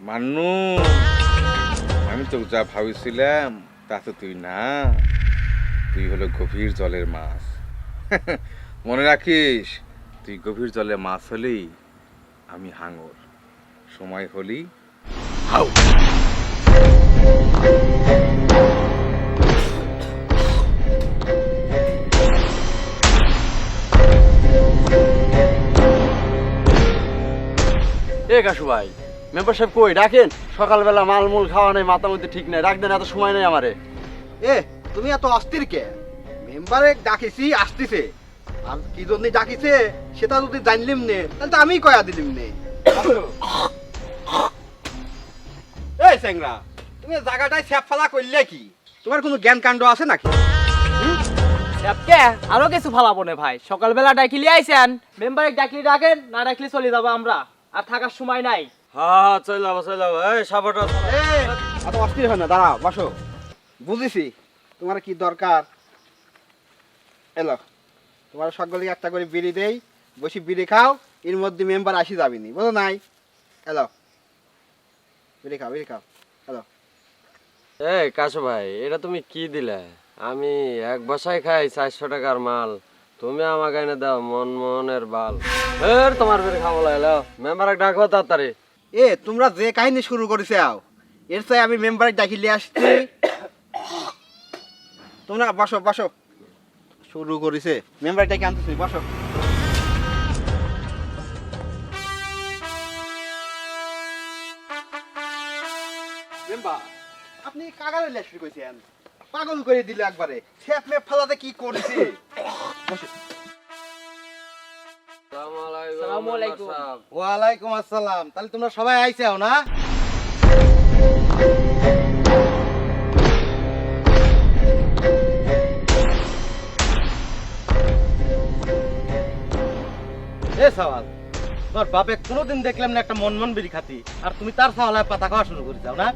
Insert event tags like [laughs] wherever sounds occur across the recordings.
মান্নু আমি তো যা ভাবিছিলাম তা তো তুই না। তুই হলো গভীর জলের মাছ। [laughs] মনে রাখিস, তুই গভীর জলে মাছ হলেই আমি হাঙর। সময় হলি হাউ। এ কাশু ভাই মেম্বার সাহেব কই? ডাকেন সকালবেলা মালমূল খাওয়া নেই মাথা মধ্যে ঠিক নাই। ডাক দেন এত সময় নেই আমারে। এ তুমি এত অস্থির কে? মেম্বারে ডাকিছি আসতেছে। আর কি জন্য ডাকিছে সেটা যদি জানলিম নে। তাহলে তো আমি কয়া দিলিম নে। এই স্যাংরা তুমি জায়গাটায় স্যাপ ফেলা করলে কি? তোমার কোনো জ্ঞান কাণ্ড আছে নাকি? কে? আরও কিছু ফালাবো না ভাই। সকালবেলা ডাকিলি আইছেন মেম্বারে ডাকলি ডাকেন না ডাকলি চলে যাব আমরা। আর থাকার সময় নাই। হ্যাঁ চল যাব চল যাব। এই সাপোর্টার এত অস্থির না দাঁড়াও বসো। বুঝেছি তোমার কি দরকার? এলো তোমার সকলে একটা করে বিড়ি দেই বসি বিড়ি খাও এর মধ্যে মেম্বার আসি যাবিনি বুঝো নাই? এলো বিড়ি খাও বিড়ি খাও এলো। এই কাশু ভাই এটা তুমি কি দিলে? আমি এক বসায় খাই চারশো টাকার মাল তুমি আমাকে এনে দাও মন মনের বাল। এর তোমার বের খাব লাগল মেম্বার ডাকো তাড়াতাড়ি। এ, তোমরা যে কাহিনী শুরু করেছে আও এর চাই আমি মেম্বারে ডাকিলে আসছি। তোমরা বসো বসো। শুরু করেছে। মেম্বার ডাকি আনতেছি, বসো। আপনি কাগারে লেখ শুরু করেছেন। পাগল করে দিলে একবারে। ছেপ মেপ ফেলাতে কি করেছে? বসো। ওয়ালাইকুম আসসালাম। তাহলে তোমরা সবাই আইছাও না? এ সওয়াল তোর বাপে কোনোদিন দেখলাম না একটা মন মন বিড়ি খাতি আর তুমি তার সাওয়ালায় পাতা খাওয়া শুরু করে দাও না?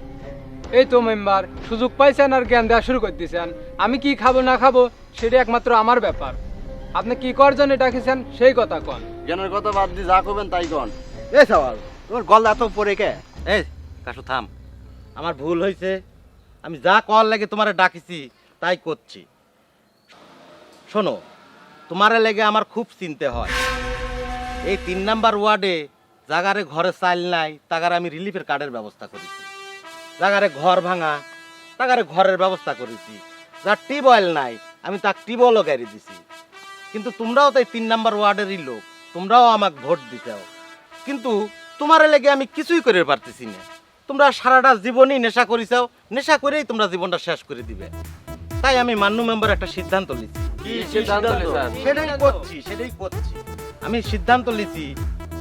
এই তো মেম্বার সুযোগ পাইছেন আর জ্ঞান দেওয়া শুরু করে দিয়েছেন আমি কি খাব না খাব সেটা একমাত্র আমার ব্যাপার। আপনি কি করার জন্য ডাকিছেন? সেই কথা কন। জ্ঞানের কথা বাদ দিয়ে যা করবেন তাই কন। এ সওয়াল তোমার গলা এত পরে কে? এই কাশু থাম। আমার ভুল হয়েছে আমি যা কল লাগে তোমারে ডাকিছি তাই করছি। শোনো তোমারে লেগে আমার খুব চিনতে হয়। এই তিন নাম্বার ওয়ার্ডে জাগারে ঘরে চাল নাই তাগারে আমি রিলিফের কার্ডের ব্যবস্থা করেছি। জাগারে ঘর ভাঙা তাগারে ঘরের ব্যবস্থা করেছি। যার টিউবওয়েল নাই আমি তার টিউবওয়েলও গাড়ি দিছি। কিন্তু তোমরাও তাই তিন নাম্বার ওয়ার্ডেরই লোক। তোমরাও আমাকে ভোট দিতেও। কিন্তু তোমার লেগে আমি কিছুই করে পারতেছি না। তোমরা সারাটা জীবনই নেশা করিছাও। নেশা করেই তোমরা জীবনটা শেষ করে দিবে। তাই আমি মান্নু মেম্বার একটা সিদ্ধান্ত নিচ্ছি কি সেটাই করছি সেটাই করছি। আমি সিদ্ধান্ত নিছি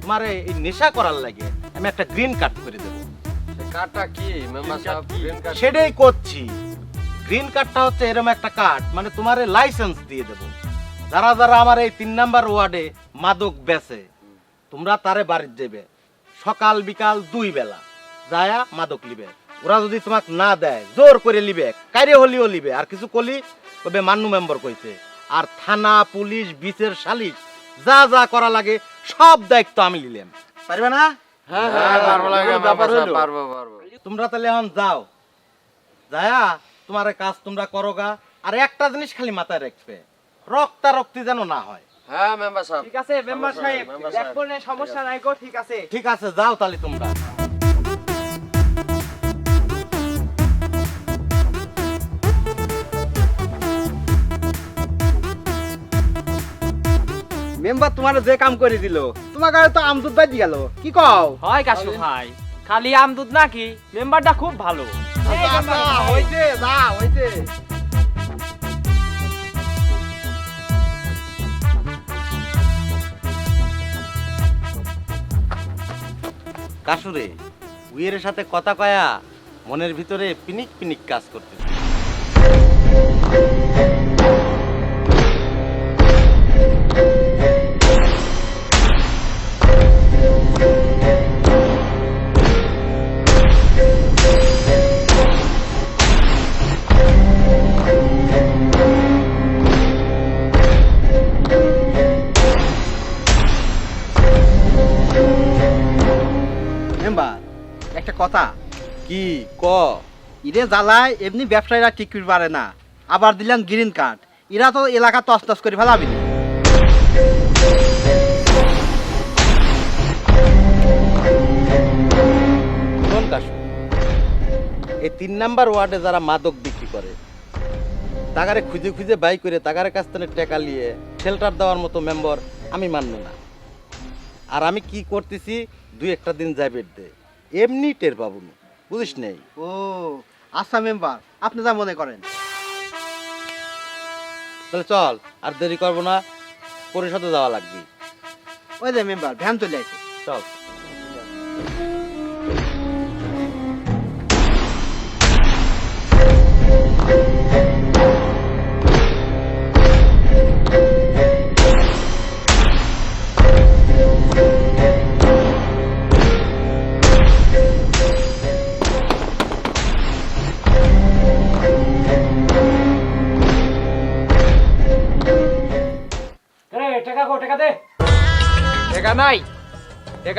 তোমার এই নেশা করার লাগে আমি একটা গ্রিন কার্ড করে দেবো। কার্ডটা কি? মেম্বার সাহেব গ্রিন কার্ড সেটাই করছি। গ্রিন কার্ডটা হচ্ছে এরকম একটা কার্ড মানে তোমার লাইসেন্স দিয়ে দেবো। যারা যারা আমার এই তিন নাম্বার ওয়ার্ডে মাদক বেচে তোমরা তারে বাড়ির দেবে। সকাল বিকাল দুই বেলা যায়া মাদক লিবে। ওরা যদি তোমাক না দেয় জোর করে লিবে কাইরে হলিও লিবে। আর কিছু কলি কবে মান্নু মেম্বার কইছে আর থানা পুলিশ বিচের সালিশ যা যা করা লাগে সব দায়িত্ব আমি নিলাম। পারবে না? হ্যাঁ হ্যাঁ পারব তোমরা তাহলে এখন যাও। যায়া তোমার কাজ তোমরা করোগা আর একটা জিনিস খালি মাথায় রাখবে। রক্তা রক্তি যেন না হয়। হ্যাঁ মেম্বার সাহেব। ঠিক আছে মেম্বার সাহেব। সমস্যা নাই গো ঠিক আছে। ঠিক আছে যাও তাহলে তোমরা। মেম্বার তোমার যে কাম করে দিল তোমার গায়ে তো আমদুদ বাজি গেল। কি কও? হয় কাশু ভাই। খালি আমদুদ নাকি? মেম্বারটা খুব ভালো। আচ্ছা, আচ্ছা। হইছে যা হইছে। কাসুরে উইয়ের সাথে কথা কয়া মনের ভিতরে পিনিক পিনিক কাজ করতে কি? ক। ইরে জ্বালায় এমনি ব্যবসায়ীরা ঠিক করে পারে না। আবার দিলেন গ্রিন কার্ড এরা তো এলাকা তস করে ফেলাবি এই তিন নাম্বার ওয়ার্ডে যারা মাদক বিক্রি করে, তাগারে খুঁজে খুঁজে বাই করে তাগারে কাছ থেকে টেকা নিয়ে শেল্টার দেওয়ার মতো মেম্বার আমি মানব না। আর আমি কি করতেছি, দুই একটা দিন যাবে দে। এমনি টের পাবো না। বুঝিস নেই। ও আচ্ছা মেম্বার আপনি যা মনে করেন। তাহলে চল আর দেরি করব না পরিষদে যাওয়া লাগবে। ওই যে মেম্বার ভ্যান চলে আসে। চল।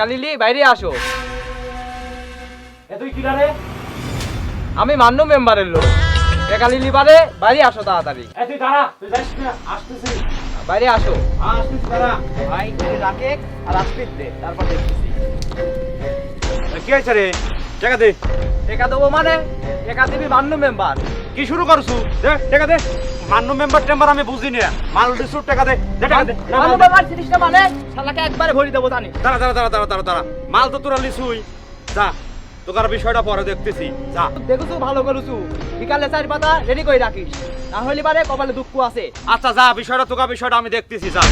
টাকা লিলি বাইরে আসো। এ তুই কি রে? আমি মান্য মেম্বারের লোক। টাকা লিলি বাদে বাইরে আসো তাড়াতাড়ি। এ তুই দাঁড়া তুই যাইস না আসতেছি। বাইরে আসো। আসতেছি দাঁড়া। ভাই রাখে আর আসপিত দে তারপর দেখতেছি। কি হয়েছে রে? টাকা দে। টাকা দেবো মানে? টাকা দিবি মান্য মেম্বার। কি শুরু করছু? দে টাকা দে। মান্য মেম্বার টেম্বার আমি বুঝি না মাল দিছু টাকা দে দে টাকা দে। না, মান্য মেম্বার জিনিসটা মানে? শালাকে একবারে ভরি দেবো জানিস? দাঁড়া দাঁড়া দাঁড়া দাঁড়া দাঁড়া দাঁড়া। মাল তো তোরা লিছুই যা তোকার বিষয়টা পরে দেখতেছি। যা। দেখুছু ভালো করেছু। বিকালে চার পাতা রেডি করে রাখিস। না হলে পারে কপালে দুঃখ আছে। আচ্ছা যা বিষয়টা তোকা বিষয়টা আমি দেখতেছি যা।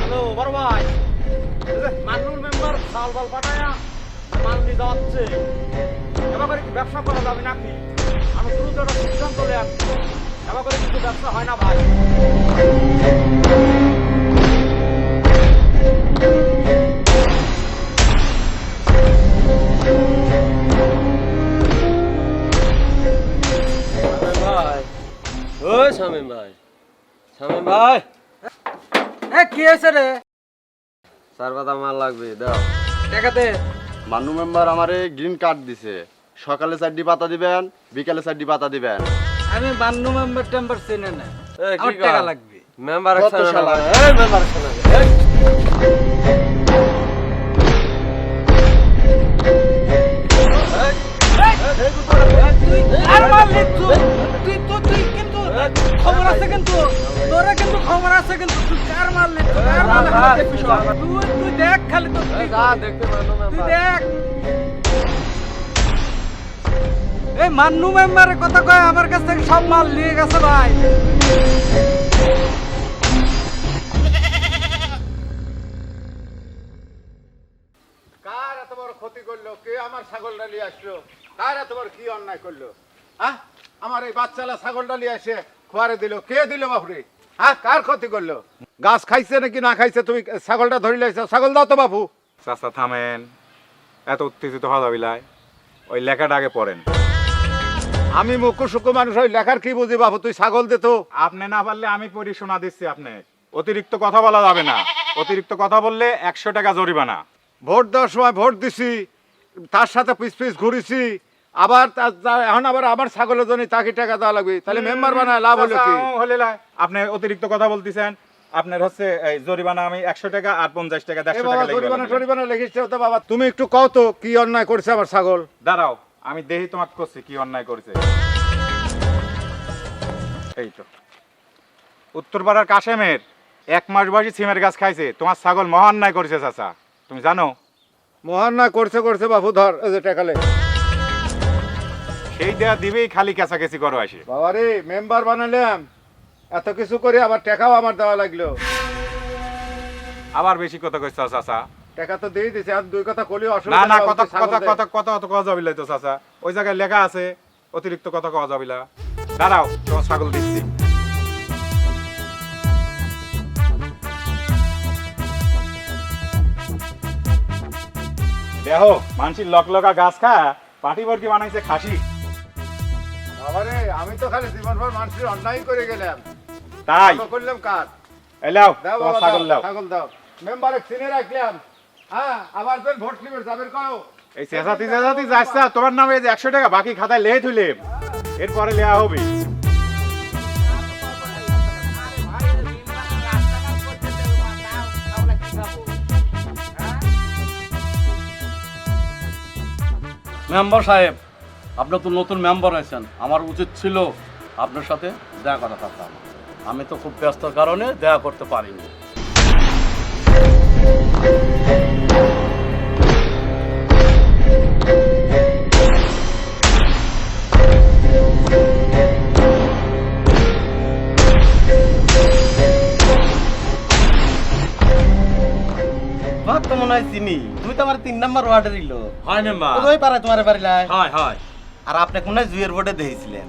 হ্যালো বড় ভাই। মান্নুর মেম্বার সাল বাল পাঠায়া মাল নিয়ে যাচ্ছে। এবার ব্যবসা করা যাবে নাকি? আমি দ্রুত একটা সিদ্ধান্ত নেন এবার করে কিন্তু ব্যবসা হয় না ভাই। ভাই ও শামীম ভাই। শামীম ভাই। এ কি হয়েছে রে? পাতা মাল লাগবে দাও। টাকাতে মান্নু মেম্বার আমারে গ্রিন কার্ড দিছে। সকালে চারটি পাতা দিবেন বিকালে চারটি পাতা দিবেন। আমি বান্নু মেম্বার টেম্বার চিনে না। আমার টাকা লাগবে। মেম্বার খবর আছে কিন্তু তোরা কিন্তু খবর আছে কিন্তু তুই কার মারলি? তুই কার মারলি? যা, আমার দেখবি সব। তুই তুই দেখ খালি তো তুই এই যা দেখতে মান্য তুই মেম্বার দেখ। এই মান্নু মেম্বারের কথা কয় আমার কাছ থেকে সব মাল নিয়ে গেছে ভাই। কার এত বড় ক্ষতি করল? কে আমার ছাগলটা নিয়ে আসলো? কার এত বড় কি অন্যায় করল? হ্যাঁ আমার এই বাচ্চালা ছাগলটা নিয়ে এসে খোয়ারে দিল। কে দিল বাপুরে? হ্যাঁ কার ক্ষতি করল? গাছ খাইছে নাকি না খাইছে? তুমি ছাগলটা ধরে লাইছো ছাগল দাও তো বাপু। চাচা থামেন এত উত্তেজিত হওয়া যাবিলায়। ওই লেখাটা আগে পড়েন। আমি মুখ্য সুখ্য মানুষ ওই লেখার কি বুঝি বাবু? তুই ছাগল দে তো। আপনি না পারলে আমি পড়ি শোনা দিচ্ছি আপনি। অতিরিক্ত কথা বলা যাবে না। অতিরিক্ত কথা বললে একশো টাকা জরিমানা। ভোট দেওয়ার সময় ভোট দিছি তার সাথে পিস পিস ঘুরেছি আবার এখন আবার আমার ছাগলের জন্য তাকে টাকা দেওয়া লাগবে। তাহলে মেম্বার বানায় লাভ হলো কি? হলে আপনি অতিরিক্ত কথা বলতেছেন। আপনার হচ্ছে এই জরিমানা আমি একশো টাকা আর পঞ্চাশ টাকা দেড়শো টাকা জরিমানা লিখে টরিমানা লিখিস বাবা তুমি একটু কও তো কি অন্যায় করছে আমার ছাগল? দাঁড়াও। আমি দেহি তোমাকে করছি কি অন্যায় করেছে। এই তো। উত্তরপাড়ার কাশেমের এক মাস বয়সী সিমের গাছ খাইছে। তোমার ছাগল মহান্যায় করেছে চাচা। তুমি জানো? মহান্যায় করছে করছে বাবু ধর এই যে টাকালে। সেই দেয়া দিবেই খালি কেঁচাকেচি করো আসে বাবা রে মেম্বার বানালাম এত কিছু করে আবার টাকাও আমার দেওয়া লাগল। আবার বেশি কথা কইছ চাচা। টাকা তো দিয়ে দিছে আর দুই কথা কলি না না কথা কথা কথা কথা অত কথা যাবিলাই তো চাচা। ওই জায়গায় লেখা আছে অতিরিক্ত কথা কওয়া যাবিলা দাঁড়াও তোমার ছাগল দিচ্ছি। দেখো মানসির লক লগা গাছ খা পাটি বর্গি বানাইছে খাসি। আমি তো খালি জীবনভর মানুষের অন্যায় করে গেলাম। তাই? করলাম কাজ এলাও ছাগল দাও দাও ছাগল দাও। মেম্বারে চিনে রাখলাম। হ্যাঁ আবার তোর ভোট নিবে যাবের কও এই চেঁচাতি চেঁচাতি যাচ্ছে তোমার নামে এই যে একশো টাকা বাকি খাতায় লেহে তুলে এরপরে লেয়া হবে। মেম্বার সাহেব আপনি তো নতুন মেম্বার হয়েছেন আমার উচিত ছিল আপনার সাথে দেখা করা থাকতাম আমি তো খুব ব্যস্তর কারণে দেখা করতে পারিনি। মনে হয় চিনি। তুমি তো আমার তিন নাম্বার ওয়ার্ডের ইলো হয় মেম্বার ওই পারে তোমার বাড়ি লাই হয় হয়। আর আপনি কোন জুয়ের বোর্ডে দেখেছিলেন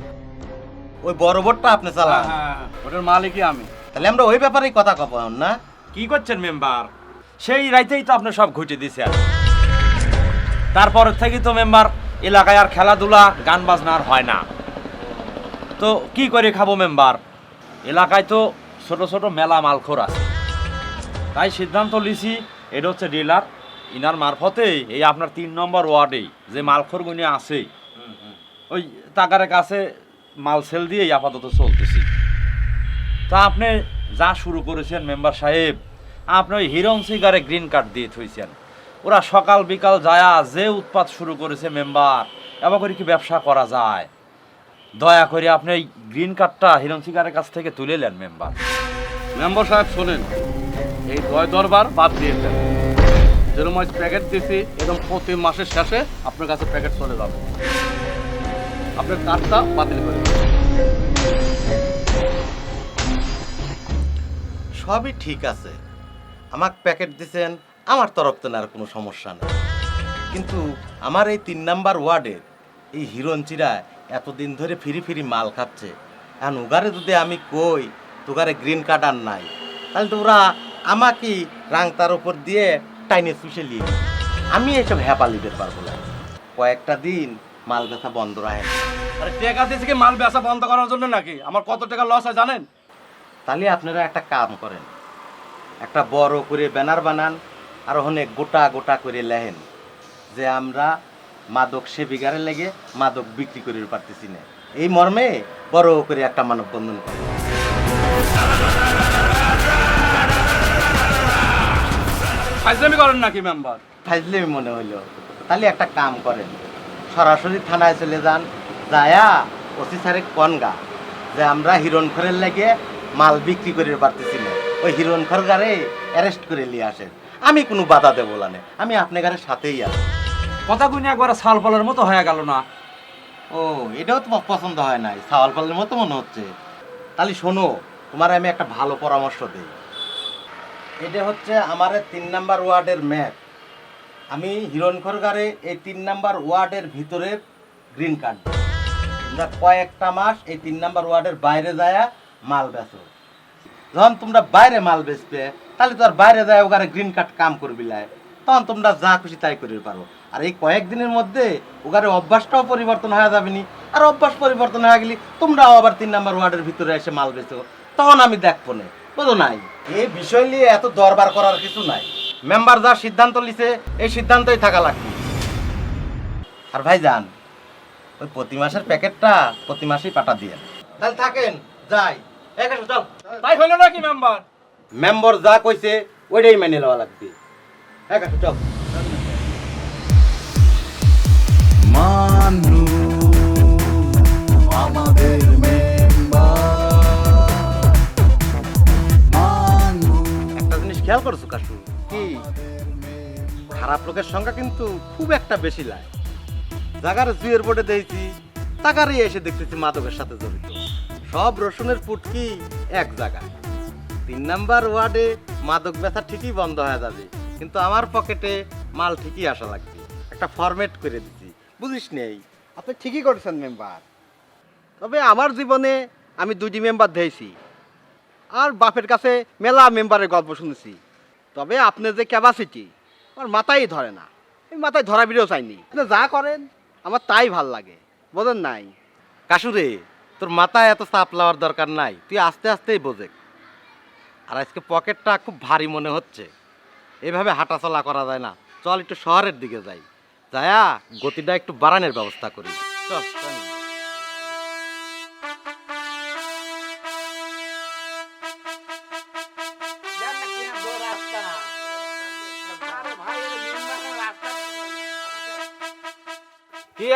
ওই বড় বোর্ডটা আপনি চালান। হ্যাঁ ওটার মালিকই আমি। তাহলে আমরা ওই ব্যাপারেই কথা কব না? কি করছেন মেম্বার? সেই রাইতেই তো আপনি সব ঘুটে দিছেন তারপর থেকে তো মেম্বার এলাকায় আর খেলাধুলা গান বাজনা আর হয় না। তো কি করে খাব মেম্বার? এলাকায় তো ছোট ছোট মেলা মালখোর আছে। তাই সিদ্ধান্ত লিছি এটা হচ্ছে ডিলার, ইনার মারফতে এই আপনার তিন নম্বর ওয়ার্ডেই যে মালখোরগুনি আছে। ওই টাকারের কাছে মাল সেল দিয়েই আপাতত চলতেছি। তা আপনি যা শুরু করেছেন মেম্বার সাহেব, আপনি ওই হিরন সিগারে গ্রিন কার্ড দিয়ে থইছেন। ওরা সকাল বিকাল যায়া যে উৎপাত শুরু করেছে মেম্বার এবার করে কি ব্যবসা করা যায়? দয়া করে আপনি এই গ্রিন কার্ডটা হিরন সিগারের কাছ থেকে তুলে নেন মেম্বার। মেম্বার সাহেব, শোনেন। এই দয় দরবার বাদ দিয়েছেন যেরকম প্যাকেট দিছি এরকম প্রতি মাসের শেষে আপনার কাছে প্যাকেট চলে যাবে। আপনার কার্ডটা বাতিল করে সবই ঠিক আছে। আমাকে প্যাকেট দিছেন, আমার তরফ থেকে আর কোনো সমস্যা নেই। কিন্তু আমার এই তিন নাম্বার ওয়ার্ডের এই হিরঞ্চিরা এতদিন ধরে ফিরি ফিরি মাল খাচ্ছে। এখন উগারে যদি আমি কই তোগারে গ্রিন কার্ড আর নাই। তাহলে তো ওরা আমাকে রাংতার উপর দিয়ে টাইনে চুষে নিয়ে। আমি এসব হ্যাপা লিখতে পারব না। কয়েকটা দিন মাল ব্যথা বন্ধ রাখে। আরে টাকা দিয়েছে কি মাল বেচা বন্ধ করার জন্য নাকি? আমার কত টাকা লস হয় জানেন? তাহলে আপনারা একটা কাম করেন। একটা বড় করে ব্যানার বানান আর ওখানে গোটা গোটা করে লেহেন যে আমরা মাদক সেবিকারে লেগে মাদক বিক্রি করে পারতেছি না। এই মর্মে বড় করে একটা মানববন্ধন করেন। ফাইজলামি করেন নাকি মেম্বার? ফাইজলেমি মনে হইল তাহলে একটা কাম করেন। সরাসরি থানায় চলে যান। যায়া ওসি স্যারে কনগা যে আমরা হিরণখরের লেগে মাল বিক্রি করে পারতেছি না। ওই হিরণখর গারে অ্যারেস্ট করে নিয়ে আসেন। আমি কোনো বাধা দেবো না আমি আপনার গারের সাথেই আছি। কথা গুনি একবার সাল ফলের মতো হয়ে গেল না। ও এটাও তোমার পছন্দ হয় নাই। সাওয়াল পালের মতো মনে হচ্ছে। তাহলে শোনো তোমার আমি একটা ভালো পরামর্শ দিই। এটা হচ্ছে আমার তিন নাম্বার ওয়ার্ডের ম্যাপ। আমি হিরণখরগারে এই তিন নাম্বার ওয়ার্ডের ভিতরের গ্রিন কার্ড তোমরা কয়েকটা মাস এই তিন নাম্বার ওয়ার্ডের বাইরে যায় মাল বেচো। যখন তোমরা বাইরে মাল বেচবে, তাহলে তো আর বাইরে যায় ওখানে গ্রিন কার্ড কাম করবি লাই। তখন তোমরা যা খুশি তাই করতে পারো। আর এই কয়েকদিনের মধ্যে ওখানে অভ্যাসটাও পরিবর্তন হয়ে যাবে নি আর অভ্যাস পরিবর্তন হয়ে গেলে তোমরাও আবার তিন নাম্বার ওয়ার্ডের ভিতরে এসে মাল বেচো। তখন আমি দেখব না। বুঝো নাই। এই বিষয় নিয়ে এত দরবার করার কিছু নাই। মেম্বার যা সিদ্ধান্ত নিছে এই সিদ্ধান্তই থাকা লাগবে। আর ভাই যান ওই প্রতি মাসের প্যাকেটটা প্রতি মাসেই পাঠা দিয়ে তাহলে থাকেন যাই। তাই হইল নাকি মেম্বার? মেম্বার যা কইছে ওইটাই মেনে নেওয়া লাগবে। এক আসো, চল। লোকের সংখ্যা কিন্তু খুব একটা বেশি লাই জাগার জুয়ের বোর্ডে দেখছি তাকারই এসে দেখতেছি মাদকের সাথে জড়িত। সব রসুনের পুটকি এক জায়গায়। তিন নাম্বার ওয়ার্ডে মাদক ব্যথা ঠিকই বন্ধ হয়ে যাবে, কিন্তু আমার পকেটে মাল ঠিকই আসা লাগবে। একটা ফরম্যাট করে দিচ্ছি বুঝিস নেই, আপনি ঠিকই করেছেন মেম্বার তবে আমার জীবনে আমি দুইটি মেম্বার দিয়েছি আর বাপের কাছে মেলা মেম্বারের গল্প শুনেছি। তবে আপনার যে ক্যাপাসিটি আমার মাথায় ধরে না। আমি মাথায় ধরা বিড়েও চাইনি। কিন্তু যা করেন আমার তাই ভালো লাগে। বোঝেন নাই? কাশুরে তোর মাথায় এত চাপ লওয়ার দরকার নাই। তুই আস্তে আস্তেই বোঝে আর আজকে পকেটটা খুব ভারী মনে হচ্ছে। এভাবে হাঁটাচলা করা যায় না। চল একটু শহরের দিকে যাই। যায়া গতিটা একটু বাড়ানোর ব্যবস্থা করি। চল।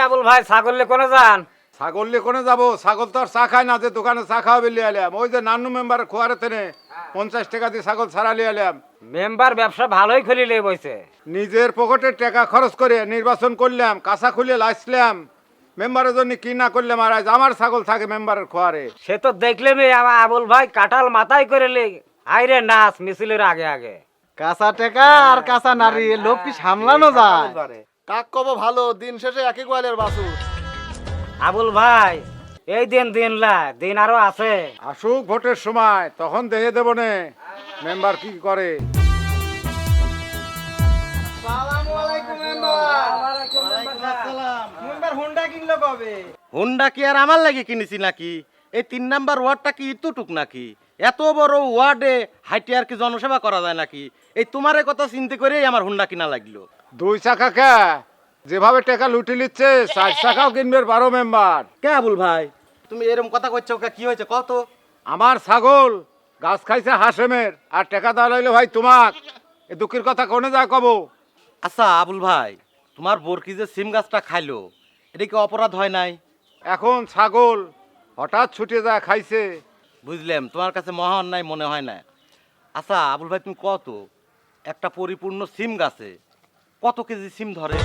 আবুল ভাই ছাগলে কোনে যান? ছাগল নিয়ে কোনে যাব? ছাগল তো আর চা খায় না যে দোকানে চা খাওয়া বেরিয়ে এলাম ওই যে নান্নু মেম্বার খোয়ারে তেনে পঞ্চাশ টাকা দিয়ে ছাগল ছাড়া লিয়ে এলাম মেম্বার ব্যবসা ভালোই খুলিলে বইছে। নিজের পকেটের টাকা খরচ করে নির্বাচন করলাম কাঁচা খুলে লাইসলাম মেম্বারের জন্য কি না করলাম আর আজ আমার ছাগল থাকে মেম্বারের খোয়ারে। সে তো দেখলে আমার আবুল ভাই কাঁঠাল মাথায় করে লে আইরে নাচ মিছিলের আগে আগে। কাঁচা টেকা আর কাঁচা নারী লোক কি সামলানো যায়? কাক কব ভালো দিন শেষে একই গোয়ালের বাসুর আবুল ভাই এই দিন দিন লা দিন আরও আছে। আসুক ভোটের সময় তখন দেখে দেবো নে। মেম্বার কি করে? হুন্ডা কিনলো কবে? হুন্ডা কি আর আমার লাগে কিনেছি নাকি? এই তিন নাম্বার ওয়ার্ডটা কি ইতুটুক নাকি? এত বড় ওয়ার্ডে হাইটে আর কি জনসেবা করা যায় নাকি? এই তোমার কথা চিন্তা করেই আমার হুন্ডা কিনা লাগল। দুই চাকা কে? যেভাবে টাকা লুটি নিচ্ছে চার চাকাও কিনবে বারো মেম্বার। কে আবুল ভাই? তুমি এরকম কথা কইছো কে? কি হয়েছে? কত আমার ছাগল গাছ খাইছে হাসেমের আর টাকা দেওয়া লাগলে ভাই তোমাক এ দুঃখের কথা কোনে যা কব? আচ্ছা আবুল ভাই তোমার বরকি যে সিম গাছটা খাইলো এটা কি অপরাধ হয় নাই? এখন ছাগল হঠাৎ ছুটে যায় খাইছে। বুঝলাম তোমার কাছে মহা অন্যায় মনে হয় না। আচ্ছা আবুল ভাই তুমি কত একটা পরিপূর্ণ সিম গাছে কত কেজি সিম ধরে?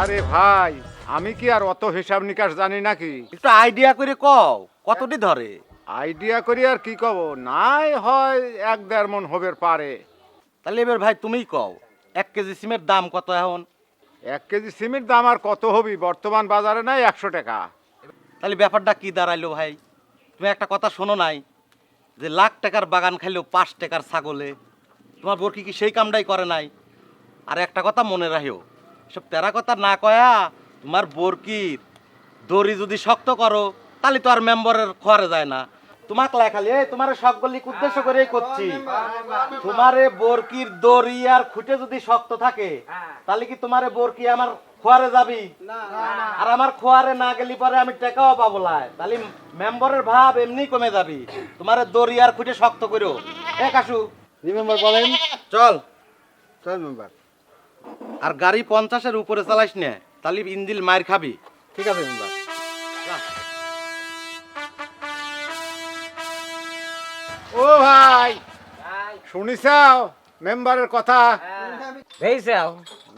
আরে ভাই আমি কি আর অত হিসাব নিকাশ জানি নাকি? একটু আইডিয়া করে কও কতটি ধরে? আইডিয়া করি আর কি কব? নাই হয় এক দেড় মন হবের পারে। তাহলে এবার ভাই তুমিই কও এক কেজি সিমের দাম কত এখন? এক কেজি সিমের দাম আর কত হবি? বর্তমান বাজারে নাই একশো টাকা। তাহলে ব্যাপারটা কি দাঁড়াইলো ভাই? তুমি একটা কথা শোনো নাই যে লাখ টাকার বাগান খাইলেও পাঁচ টাকার ছাগলে। তোমার বরকি কি সেই কামটাই করে নাই? আর একটা কথা মনে রাখিও সব তেরা কথা না কয়া তোমার বরকির দড়ি যদি শক্ত করো তাহলে তো আর মেম্বারের খোয়ারে যায় না। তোমাকে লেখালি এই তোমার সকলিক উদ্দেশ্য করেই করছি। তোমারে বরকির দড়ি আর খুঁটে যদি শক্ত থাকে তাহলে কি তোমারে বরকি আমার খোয়ারে যাবি? আর আমার খোয়ারে না গেলি পরে আমি টেকাও পাবো লাই তাহলে মেম্বারের ভাব এমনি কমে যাবি। তোমারে দড়ি আর খুঁটে শক্ত করো এ কাশু রিমেম্বার বলেন। চল। চল মেম্বার। আর গাড়ি পঞ্চাশের উপরে চালাইস না তাহলে ইঞ্জিল মার খাবি। ঠিক আছে মেম্বার ও ভাই শুনিসাও মেম্বারের কথা। দেখছে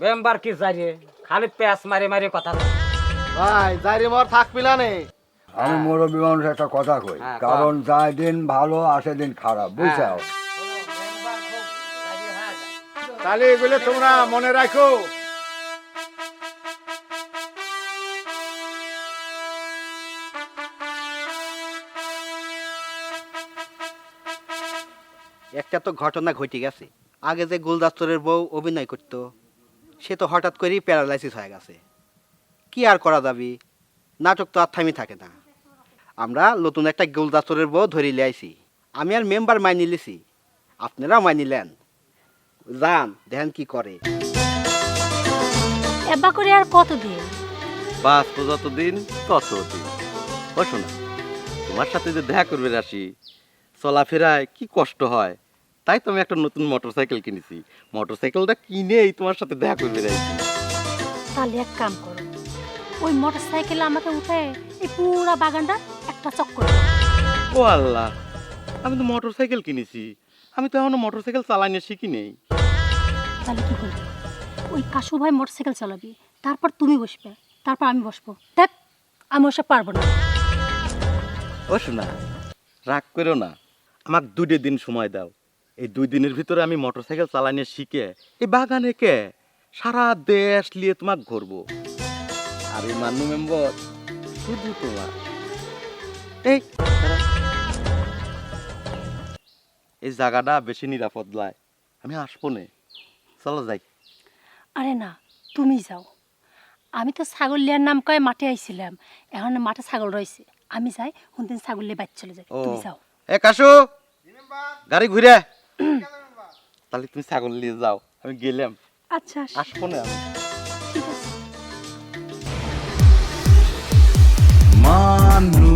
মেম্বার কি জানে? খালি প্যাস মারি মারি কথা বলে। ভাই যাইরে মর থাকবি না নে। আমি মুরব্বী মানুষ একটা কথা কই কারণ যায় দিন ভালো আসে দিন খারাপ বুঝছাও? তাহলে এগুলো তোমরা মনে রাখো। একটা তো ঘটনা ঘটে গেছে। আগে যে গুলদাস্তরের বউ অভিনয় করতো, সে তো হঠাৎ করেই প্যারালাইসিস হয়ে গেছে। কি আর করা যাবে? নাটক তো আর থামি থাকে না। আমরা নতুন একটা গুলদাস্তরের বউ ধরে লিয়াইছি আমি আর মেম্বার মাইনি লিছি আপনারাও মাইনিলেন যান দেখেন কি করে। এবা করে আর কতদিন? বাস তো যতদিন ততদিন। ও শোনা তোমার সাথে যে দেখা করবে রাশি চলাফেরায় কি কষ্ট হয় তাই তো আমি একটা নতুন মোটরসাইকেল কিনেছি। মোটরসাইকেলটা কিনেই তোমার সাথে দেখা করবে আসি তাহলে এক কাম করো ওই মোটর সাইকেল আমাকে উঠে এই পুরা বাগানটা একটা চক্কর। ও আল্লাহ আমি তো মোটরসাইকেল কিনেছি। আমি তো এখনও মোটরসাইকেল চালানো শিখি নেই। তাহলে কি করবি ওই কাশু ভাই মোটর সাইকেল চালাবি তারপর তুমি বসবে তারপর আমি বসবো। দেখ আমি ওসব পারব না। ও শোনা রাগ করো না। আমাকে দুটো দিন সময় দাও। এই দুই দিনের ভিতরে আমি মোটরসাইকেল চালানো শিখে এই বাগানে কে? সারা দেশ নিয়ে তোমাকে ঘুরবো। আর এই মান্নু মেম্বার শুধু তোমার। এই। এই জায়গাটা বেশি নিরাপদ নয় আমি আসব নে। চলো যাই। আরে না তুমি যাও। আমি তো ছাগল লিয়ার নাম কয়ে মাঠে আইছিলাম। এখন মাঠে ছাগল রয়েছে। আমি যাই কোনদিন ছাগল লিয়ে বাইর চলে যাই। তুমি যাও। এ কাশু! গাড়ি ঘুরে তাহলে তুমি ছাগল নিয়ে যাও। আমি গেলাম। আচ্ছা আস। আসব না আমি। ঠিক আছে। মানুষ